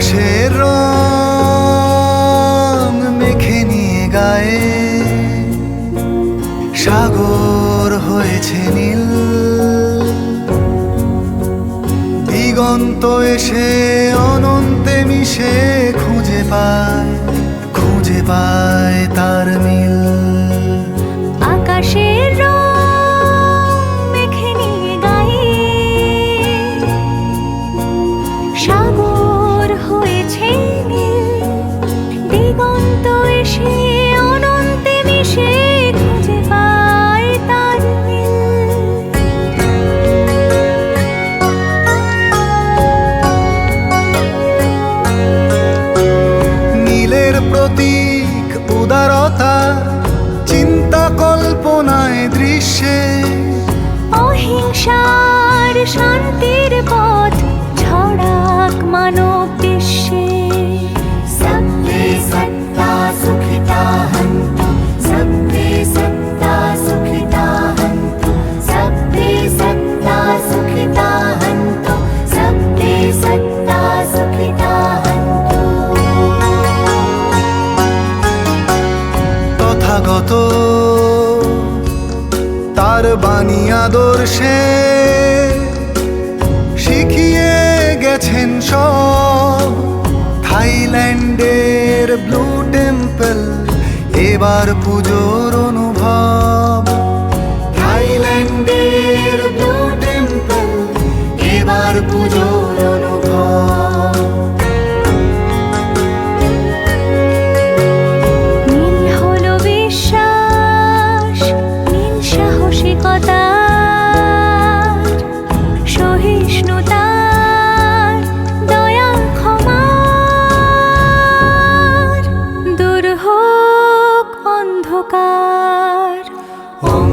আকাশের রং মেখে নিয়ে গায়ে সাগর হয়েছে নীল। দিগন্ত এসে অনন্তে মিশে খুঁজে পায়। তথাগত তার বাণী আদর্শে শিখিয়ে গেছেন সব। থাইল্যান্ডের ব্লু টেম্পল এবার পুজোর অনুভব। থাইল্যান্ডের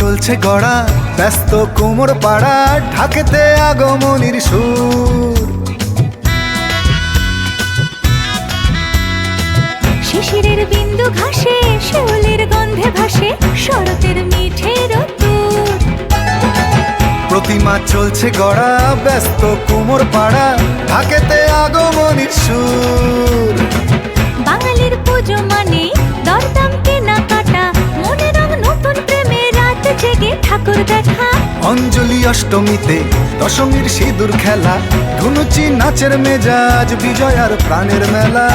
চলছে গড়া ব্যস্ত কোমর পাড়া ঢাকেতে আগমনির সুর। শিশিরের বিন্দু ঘাসে শিউলির গন্ধে ভাসে শরতের মিঠে রতুর। প্রতিমা চলছে গড়া ব্যস্ত কোমর পাড়া ঢাকেতে আগমনির সুর। বাঙালির পুজো মানে দরদাম কেনা কাটা মনে রং নতুন জেগে ঠাকুর দেখা। অঞ্জলি অষ্টমীতে দশমীর সিঁদুর খেলা ধুনুচি নাচের মেজাজ বিজয় আর প্রাণের মেলা।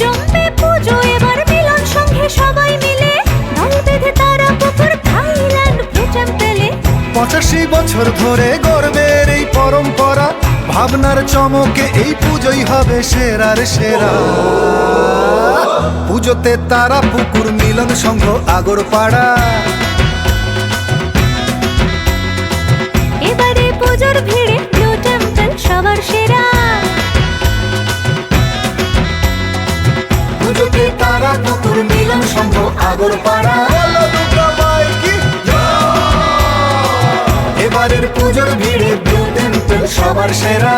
জমবে পুজো এবার মিলন সঙ্গে সবাই মিলে দল বেঁধে তারা পুকুর থাইল্যান্ড ভেটাম পেলে। পঁচাশি বছর ধরে গর্বের এই পরম্পরা ভাবনার চমকে এই পুজোই হবে সেরার সেরা। পুজোতে তারা পুকুর মিলন সংঘ আগর পাড়া এবারে পুজোর ভিড়ে ব্লু টেম্পল সবার সেরা। মিলন সংঘ আগর পাড়া এবারের পুজোর ভিড়ে ব্লু টেম্পল সবার সেরা।